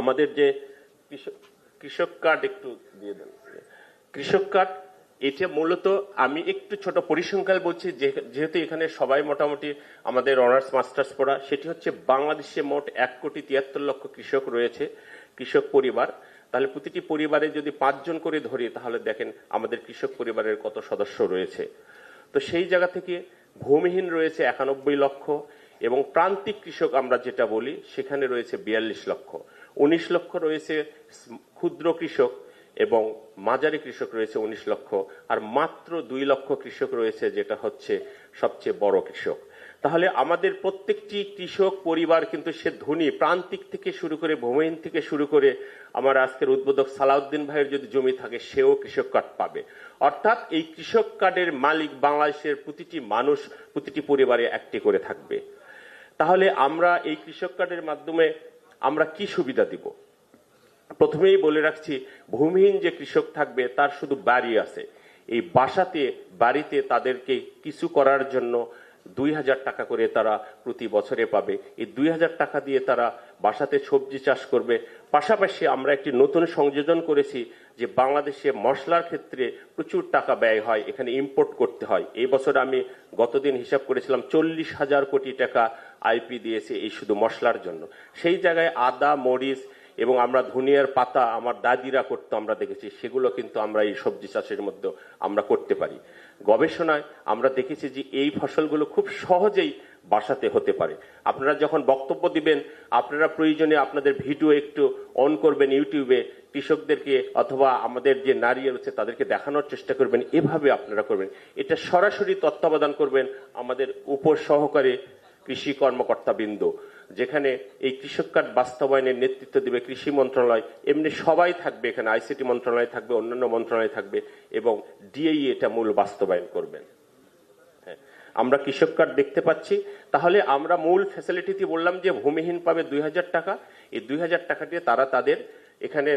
আমাদের যে কৃষক কার্ড একটু দিয়ে দেন। কৃষক কার্ড, এটা মূলত আমি একটু ছোট পরিসংখ্যান বলছি যেহেতু এখানে সবাই মোটামুটি আমাদের অনার্স, মাস্টার্স পড়া, সেটি হচ্ছে বাংলাদেশে মোট এক কোটি তিয়াত্তর লক্ষ কৃষক রয়েছে, কৃষক পরিবার। তাহলে প্রতিটি পরিবারে যদি পাঁচজন করে ধরি, তাহলে দেখেন আমাদের কৃষক পরিবারের কত সদস্য রয়েছে। তো সেই জায়গা থেকে ভূমিহীন রয়েছে একানব্বই লক্ষ এবং প্রান্তিক কৃষক আমরা যেটা বলি, সেখানে রয়েছে বিয়াল্লিশ লক্ষ। উনিশ লক্ষ রয়েছে ক্ষুদ্র কৃষক এবং মাঝারি কৃষক রয়েছে উনিশ লক্ষ, আর মাত্র দুই লক্ষ কৃষক রয়েছে যেটা হচ্ছে সবচেয়ে বড় কৃষক। তাহলে আমাদের প্রত্যেকটি কৃষক পরিবার কিন্তু সে ধনী, প্রান্তিক থেকে শুরু করে ভূমিহীন থেকে শুরু করে আমার আজকের উদ্বোধক সালাউদ্দিন ভাইয়ের যদি জমি থাকে, সেও কৃষক কার্ড পাবে। অর্থাৎ এই কৃষক কার্ডের মালিক বাংলাদেশের প্রতিটি মানুষ, প্রতিটি পরিবারে একটি করে থাকবে। তাহলে আমরা এই কৃষক কার্ডের মাধ্যমে আমরা কি সুবিধা দিব? প্রথমেই বলে রাখছি, ভূমিহীন যে কৃষক থাকবে, তার শুধু বাড়ি আছে। এই বাসাতে, বাড়িতে তাদেরকে কিছু করার জন্য দুই হাজার টাকা করে তারা প্রতি বছরে পাবে। এই দুই হাজার টাকা দিয়ে তারা বাসাতে সবজি চাষ করবে। পাশাপাশি আমরা একটি নতুন সংযোজন করেছি যে বাংলাদেশে মশলার ক্ষেত্রে প্রচুর টাকা ব্যয় হয়, এখানে ইম্পোর্ট করতে হয়। এই বছর আমি গতদিন হিসাব করেছিলাম, চল্লিশ হাজার কোটি টাকা আইপি দিয়েছে এই শুধু মশলার জন্য। সেই জায়গায় আদা, মরিচ এবং আমরা ধনিয়ার পাতা আমার দাদিরা করতো, আমরা দেখেছি। সেগুলো কিন্তু আমরা এই সবজি চাষের মধ্যে আমরা করতে পারি। গবেষণায় আমরা দেখেছি যে এই ফসলগুলো খুব সহজেই বাসাতে হতে পারে। আপনারা যখন বক্তব্য দিবেন, আপনারা প্রয়োজনে আপনাদের ভিডিও একটু অন করবেন ইউটিউবে, কৃষকদেরকে অথবা আমাদের যে নারী রয়েছে তাদেরকে দেখানোর চেষ্টা করবেন, এভাবে আপনারা করবেন। এটা সরাসরি তত্ত্বাবধান করবেন আমাদের উপর সহকারে কৃষি কর্মকর্তাবৃন্দ যেখানে এই কৃষক কার্ড বাস্তবায়নের নেতৃত্ব দেবে কৃষি মন্ত্রণালয় এমনি সবাই থাকবে এখানে আইসিটি মন্ত্রণালয় থাকবে অন্যান্য মন্ত্রণালয় থাকবে এবং ডিএই এটা মূল বাস্তবায়ন করবেন হ্যাঁ, আমরা কৃষক কার্ড দেখতে পাচ্ছি। তাহলে আমরা মূল ফ্যাসিলিটিতে বললাম যে ভূমিহীন পাবে দুই হাজার টাকা এই দুই হাজার টাকা দিয়ে তারা তাদের এখানে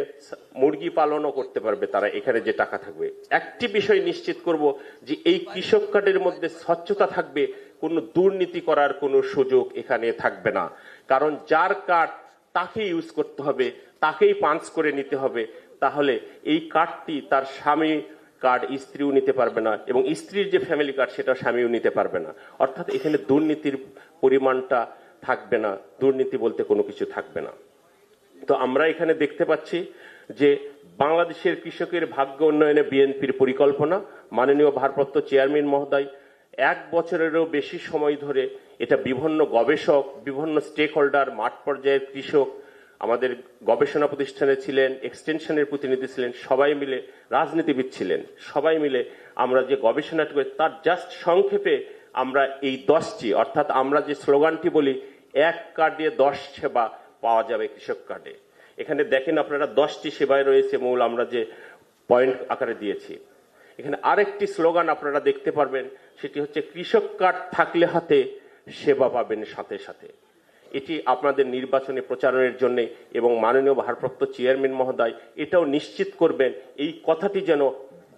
মুরগি পালনও করতে পারবে তারা, এখানে যে টাকা থাকবে। একটি বিষয় নিশ্চিত করব যে এই কৃষক কার্ডের মধ্যে স্বচ্ছতা থাকবে, কোনো দুর্নীতি করার কোনো সুযোগ এখানে থাকবে না। কারণ যার কার্ড তাকে ইউজ করতে হবে, তাকেই পাঞ্চ করে নিতে হবে, তাহলে এই কার্ডটি তার স্বামী কার্ড স্ত্রীও নিতে পারবে না এবং স্ত্রীর যে ফ্যামিলি কার্ড সেটা স্বামীও নিতে পারবে না। অর্থাৎ এখানে দুর্নীতির পরিমাণটা থাকবে না, দুর্নীতি বলতে কোনো কিছু থাকবে না। তো আমরা এখানে দেখতে পাচ্ছি যে বাংলাদেশের কৃষকের ভাগ্য উন্নয়নে বিএনপির পরিকল্পনা, মাননীয় ভারপ্রাপ্ত চেয়ারম্যান মহোদয়, এক বছরেরও বেশি সময় ধরে এটা বিভিন্ন গবেষক, বিভিন্ন স্টেক হোল্ডার মাঠ পর্যায়ের কৃষক, আমাদের গবেষণা প্রতিষ্ঠানে ছিলেন এক্সটেনশনের প্রতিনিধি ছিলেন, সবাই মিলে রাজনীতিবিদ ছিলেন, সবাই মিলে আমরা যে গবেষণাটি করি, তার জাস্ট সংক্ষেপে আমরা এই দশটি, অর্থাৎ আমরা যে স্লোগানটি বলি, এক কার্ডে দশ সেবা পাওয়া যাবে কৃষক কার্ডে। এখানে দেখেন আপনারা দশটি সেবায় রয়েছে মূল আমরা যে পয়েন্ট আকারে দিয়েছি। এখানে আরেকটি স্লোগান আপনারা দেখতে পারবেন, সেটি হচ্ছে কৃষক কার্ড থাকলে হাতে সেবা পাবেন সাথে সাথে। এটি আপনাদের নির্বাচনে প্রচারণের জন্য এবং মাননীয় ভারপ্রাপ্ত চেয়ারম্যান মহোদয় এটাও নিশ্চিত করবেন, এই কথাটি যেন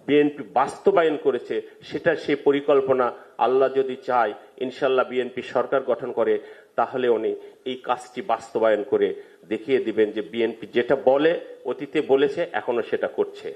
বিএনপি বাস্তবায়ন করেছে সেটা সে পরিকল্পনা আল্লাহ যদি চায় ইনশাল্লাহ বিএনপি সরকার গঠন করে, তাহলে উনি এই কাজটি বাস্তবায়ন করে দেখিয়ে দিবেন যে বিএনপি যেটা বলে, অতীতে বলেছে, এখনও সেটা করছে।